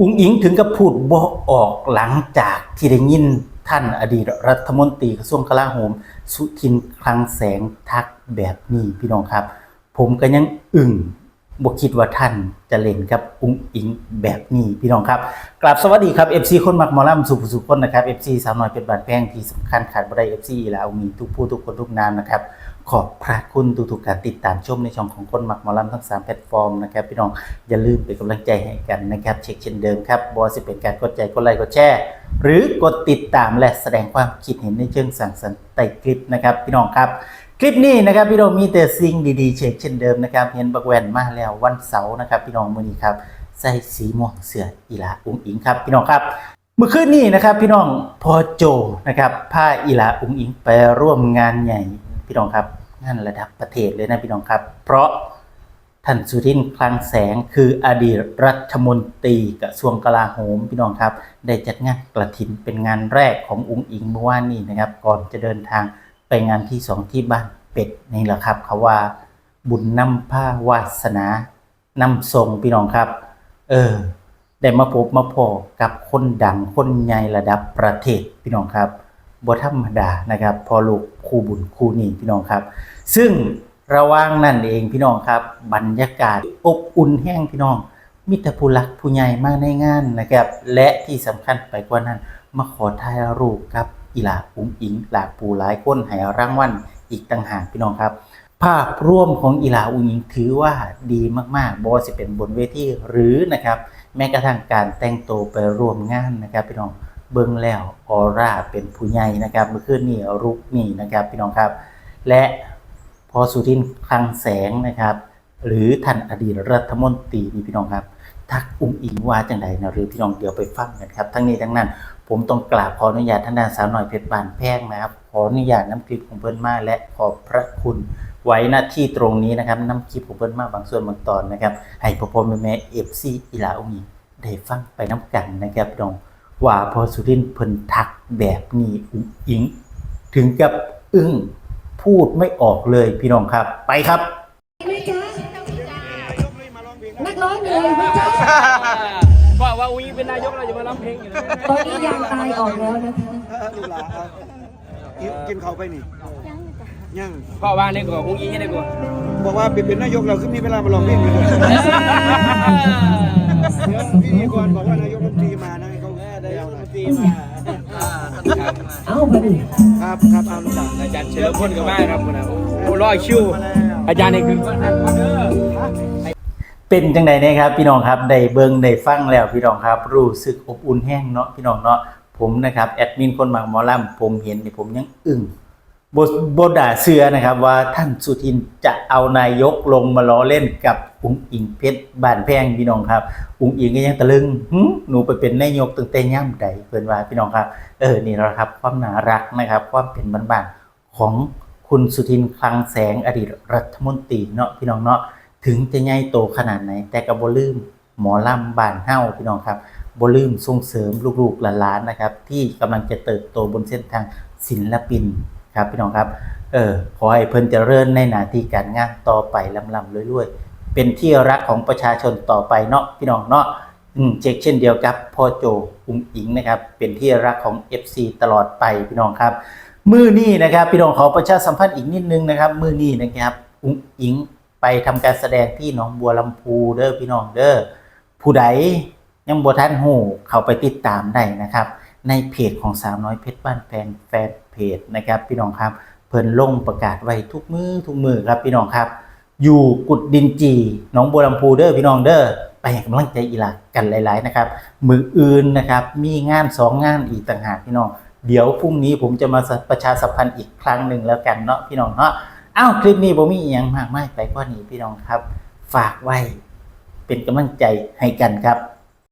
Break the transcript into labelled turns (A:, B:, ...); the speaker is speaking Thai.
A: อุงอิงถึงกับพูดบ่ออกหลังจากที่ได้ยินท่านอดีตรัฐมนตรีกระทรวงกลาโหม สุทินคลังแสงทักแบบนี้พี่น้องครับ ผมก็ยังอึ้งบ่คิดว่าท่านจะเล่นกับอุ้งอิงแบบนี้พี่น้องครับกราบสวัสดีครับ FC คนมักมอลำสุภสุขคนนะครับ FC สาวน้อยเป็นบานแพงที่สำคัญขาดบ่ได้ FC แล้วมีทุกผู้ทุกคนทุกนามนะครับ ขอบพระคุณทุกๆการติดตามชมในช่องของคนหมักหมอลำทั้ง 3 แพลตฟอร์มนะครับพี่น้องอย่าลืมเป็นกำลังใจให้กันนะครับ เช็คเช่นเดิมครับบอสิเป็นการกดใจกดไลค์กดแชร์หรือกดติดตามและแสดงความคิดเห็นในเชิงสังสรรค์ใต้คลิปนะครับ พี่น้องครับ คลิปนี้นะครับพี่น้องมีแต่สิ่งดีๆ เช็คเช่นเดิมนะครับเห็นบักแวนมาแล้ววันเสาร์นะครับพี่น้องมือนี้ครับใส่สีม่วงเสื้ออีลาอุ้งอิงครับพี่น้องครับเมื่อคืนนี้นะครับพี่น้องพอโจนะครับพาอีลาอุ้งอิงไปร่วมงานใหญ่พี่น้องครับ งานระดับประเทศเลยนะพี่น้องครับ เพราะท่านสุทินคลังแสงคืออดีตรัฐมนตรีกระทรวงกลาโหมพี่น้องครับ ได้จัดงานกระถินเป็นงานแรกของอุ้งอิงเมื่อวานนี้นะครับ ก่อนจะเดินทางไปงานที่สองที่บ้านเป็ดนี่แหละครับเขาว่าบุญนำผ้าวาสนานำทรงพี่น้องครับ เออได้มาพบมาพอกับคนดังคนใหญ่ระดับประเทศพี่น้องครับ บ่ธรรมดานะครับพอลูกคู่บุญคู่นี้พี่น้องครับ ซึ่งระว่างนั่นเองพี่น้องครับ บรรยากาศอบอุ่นแห้งพี่น้อง มิตรผู้รักผู้ใหญ่มากในงานนะครับ และที่สำคัญไปกว่านั้น มาขอถ่ายรูปกับอีหลาอุ้งอิงหลาปูหลายคนให้รางวัลอีกต่างหากพี่น้องครับ ภาพร่วมของอีหลาอุ้งอิงถือว่าดีมากๆบอสิเป็นบนเวทีหรือนะครับ แม้กระทั่งการแต่งตัวไปร่วมงานนะครับพี่น้อง เบิ่งแล้วออร่าเป็นผู้ใหญ่นะครับเมื่อคืนนี้รุกนี่นะครับพี่น้องครับ และพอสุทินคลังแสงนะครับ หรือท่านอดีตรัฐมนตรีนี่พี่น้องครับ ทักอุ้งอิงว่าจังใดนะหรือพี่น้องเดี๋ยวไปฟังกันครับ ทั้งนี้ทั้งนั้น ผมต้องกราบขออนุญาตท่านดานสาวหน่อยเพชรบานแพงนะครับ ขออนุญาตน้ำคลิปของเพิ่นมาและขอบพระคุณไว้หน้าที่ตรงนี้นะครับน้ำคลิปของเพิ่นมาบางส่วนบางตอนนะครับ ให้พ่อพ่อแม่แม่เอฟซีอีลาอุ้งอิงได้ฟังไปน้ำกันนะครับพี่น้อง ว่าพอสุรินทร์เพิ่นทักแบบนี้อุ้งอิง ถึงกับอึ้งพูดไม่ออกเลยพี่น้องครับ ไปครับ
B: ไหมจ๊ะนักร้องเหนื่อยไหมจ๊ะ
C: ว่าว่าอุ้งเป็นนายกเราจะมาร้องเพลงอยู่นะ
B: ตอนนี้ยางตายออกแล้วนะคะ
D: ลูกหลานครับกินกินเขาวไปนี่ยัง
C: พ่อว่าในกว่าอุ้งอิงได้กว่า
D: บอกว่าเป็นเป็นนายกเราคือมีเวลามาลองเพลงเลยพี่ดีกรบอกว่านาย เอาหน่อย
C: ตีมา
B: เอ้าไปดิ
D: ครับครับเอาลูกหลาน
C: อาจารย์เชิญพลกับมาครับคุณนะโอ้รอคิว
D: มาแล้ว
C: อาจารย์นี่คือวันเป็
A: นจังใดนะครับพี่น้องครับได้เบิงได้ฟังแล้วพี่น้องครับรู้สึกอบอุ่นแห้งเนาะพี่น้องเนาะผมนะครับแอดมินคนบางหมอลำผมเห็นนี่ผมยังอึ้ง บบบด่าเสือนะครับว่าท่านสุทินจะเอานายกลงมาล้อเล่นกับอุงอิงเพชรบ้านแพงพี่น้องครับ อุงอิงก็ยังตะลึงหหนูไปเป็นนายกตั้งแต่ย่ำใดเพิ่นว่าพี่น้องครับ เออนี่แหละครับ ความน่ารักนะครับ ความเป็นบ้านๆของคุณสุทินคลังแสงอดีตรัฐมนตรีเนาะพี่น้องเนาะถึงจะใหญ่โตขนาดไหน แต่ก็บ่ลืมหมอลำบ้านเฮาพี่น้องครับบ่ลืมส่งเสริมลูกๆหลานๆนะครับ ที่กำลังจะเติบโตบนเส้นทางศิลปิน ครับพี่น้องครับเออขอให้เพิ่นเจริญในหน้าที่การงานต่อไปลำๆรวยๆเป็นที่รักของประชาชนต่อไปเนาะพี่น้องเนาะเช็คเช่นเดียวกับพ่อโจอุ้งอิงนะครับเป็นที่รักของ FC ตลอดไปพี่น้องครับมือนี้นะครับพี่น้องขอประชาสัมพันธ์อีกนิดนึงนะครับมือนี้นะครับอุ้งอิงไปทำการแสดงที่หนองบัวลำพูเด้อพี่น้องเด้อผู้ใดยังบัวท่านหูเข้าไปติดตามได้นะครับ ในเพจของสาวน้อยเพชรบ้านแฟนแฟนเพจนะครับพี่น้องครับเพิ่นลงประกาศไว้ทุกมือทุกมือครับพี่น้องครับ อยู่กุดดินจีหนองบัวลำพูเด้อพี่น้องเด้อไปให้กำลังใจอีหลากันหลาย ๆ นะครับ มืออื่นนะครับมีงานสองงานอีกต่างหากพี่น้อง เดี๋ยวพรุ่งนี้ผมจะมาประชาสัมพันธ์อีกครั้งหนึ่งแล้วกันเนาะพี่น้องเนาะอ้าวคลิปนี้ผมมีอย่างมากมายไปกว่านี้พี่น้องครับ ฝากไว้เป็นกำลังใจให้กันครับ